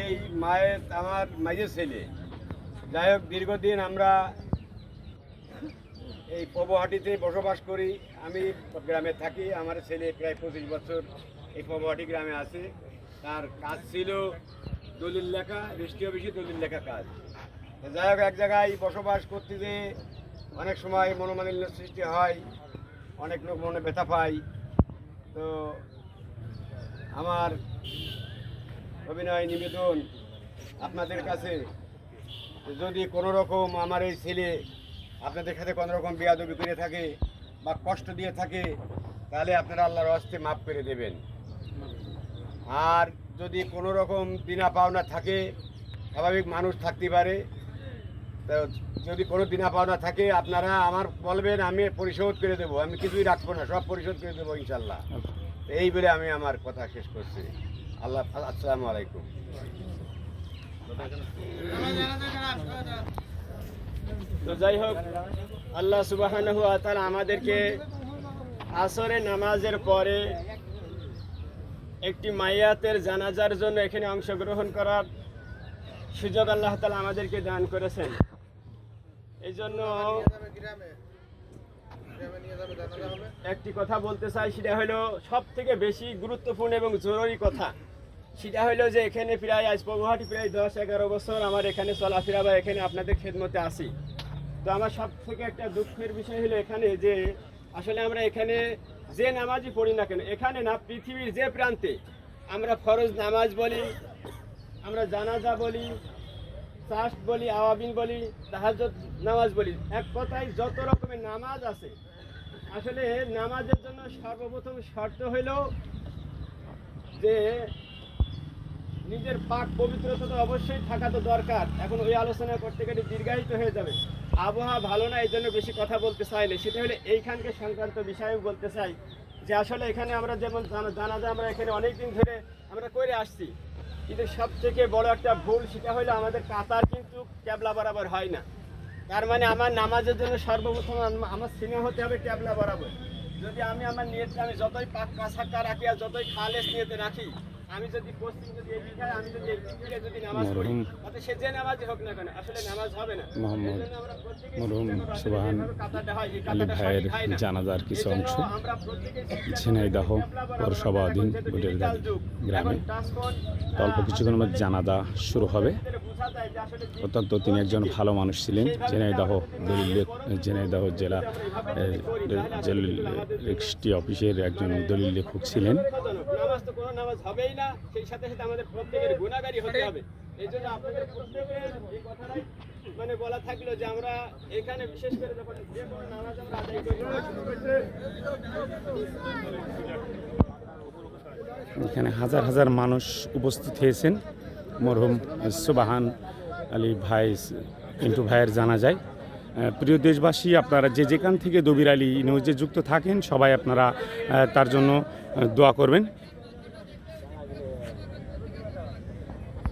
এই মায়ের, আমার মাঝের ছেলে। যাই হোক, দীর্ঘদিন আমরা এই পবহাটিতে বসবাস করি। আমি গ্রামে থাকি, আমার ছেলে প্রায় পঁচিশ বছর এই পবহাটি গ্রামে আছে। তার কাজ ছিল দলিল লেখা রেজিস্ট্রি অফিসে দলিল লেখা কাজ। যাই হোক, এক জায়গায় বসবাস করতে যে অনেক সময় মনোমালিন্য সৃষ্টি হয়, অনেক লোক মনে ব্যথা পায়। তো আমার অভিনয় নিবেদন আপনাদের কাছে। যদি কোনো রকম আমার এই ছেলে আপনাদের সাথে কোনো রকম বেয়াদবি করে থাকে বা কষ্ট দিয়ে থাকে, তাহলে আপনারা আল্লাহর হস্তে মাফ করে দেবেন। আর যদি কোনো রকম দিনা পাওনা থাকে, স্বাভাবিক মানুষ থাকতে পারে যদি কোনো দিনা পাওনা থাকে, আপনারা আমার বলবেন, আমি পরিশোধ করে দেবো। আমি কিছুই রাখব না, সব পরিশোধ করে দেবো ইনশাল্লাহ। এই বলে আমি আমার কথা শেষ করছি। আল্লাহ আসসালামু আলাইকুম। তো যাই হোক, আল্লাহ সুবাহ আমাদেরকে আসরে নামাজের পরে একটি মাইয়াতের জানাজার জন্য এখানে অংশগ্রহণ করার সুযোগ আল্লাহ তালা আমাদেরকে দান করেছেন। এই জন্য একটি কথা বলতে চাই, সেটা হলো সব থেকে বেশি গুরুত্বপূর্ণ এবং জরুরি কথা। সেটা হলো যে এখানে প্রায় আজ পৌহাটি প্রায় দশ, এগারো বছর আমার এখানে চলাফেরা বা এখানে আপনাদের খেদমতে আসি তো আমার সব থেকে একটা দুঃখের বিষয় হলো এখানে যে আসলে আমরা এখানে যে নামাজই পড়ি না কেন, এখানে না, পৃথিবীর যে প্রান্তে আমরা ফরজ নামাজ বলি, আমরা জানাজা বলি চাষ বলি, আওয়াবিন বলি তাহাজত নামাজ বলি। এক কথায় যত রকমের নামাজ আছে, আসলে নামাজের জন্য সর্বপ্রথম শর্ত হইল যে নিজের পাক পবিত্রতা তো অবশ্যই থাকা তো দরকার। এখন ওই আলোচনা করতে গেলে দীর্ঘায়িত হয়ে যাবে। আবহাওয়া ভালো না, এই জন্য বেশি কথা বলতে চাইলে। সেটা হলে এইখানকে সংক্রান্ত বিষয়ে বলতে চাই যে, আসলে এখানে আমরা যেমন জানা- যায়, আমরা এখানে অনেক দিন ধরে আমরা করে আসছি। কিন্তু সব থেকে বড় একটা ভুল সেটা হলো আমাদের কাতার কিন্তু ক্যাবলা বরাবর হয় না। তার মানে আমার নামাজের জন্য সর্বপ্রথম আমার সিনে হতে হবে ক্যাবলা বরাবর। যদি আমি আমার নিয়তকে আমি যতই পাক কাছাক্কা রাখি আর যতই খালেস নিয়েতে রাখি আমি যদি পশ্চিম যদি এই দিকে আমি যদি এই দিকে যদি নামাজ পড়ি তাতে সে যে নামাজই হোক না কেন আসলে নামাজ হবে না। মোহাম্মদ এজন্য আমরা প্রত্যেকেই মরহুম চেষ্টা করব আসলে সুবহান আলী ভাইয়ের জানাজার কিছু অংশ আমরা ঝিনাইদহ পৌরসভাধীন বুটের digital গ্রামে। অল্প আহ, কিছুক্ষণের মধ্যে জানাজা শুরু হবে। অত্যন্ত তিনি একজন ভালো মানুষ ছিলেন। ঝিনাইদহ দলিল ঝিনাইদহ জেলা রেজিস্ট্রি অফিসের একজন দলিল লেখক ছিলেন। নামাজ তো কোনো নামাজ হবেই না। সেই সাথে সাথে আমাদের প্রত্যেকের গুণাগারী হতে হবে। এই জন্য আপনাদের প্রত্যেকের এই কথাটাই মানে বলা থাকল যে আমরা এখানে বিশেষ করে যখন যে কোনো নামাজ আমরা আদায় করি। এখানে হাজার হাজার মানুষ উপস্থিত হয়েছেন। মরহুম সুবাহান আলী ভাই পিন্টু ভাইয়ের জানা যায়। প্রিয় দেশবাসী আপনারা যে যেখান থেকে দবির আলী নিউজে যুক্ত থাকেন সবাই আপনারা তার জন্য দোয়া করবেন।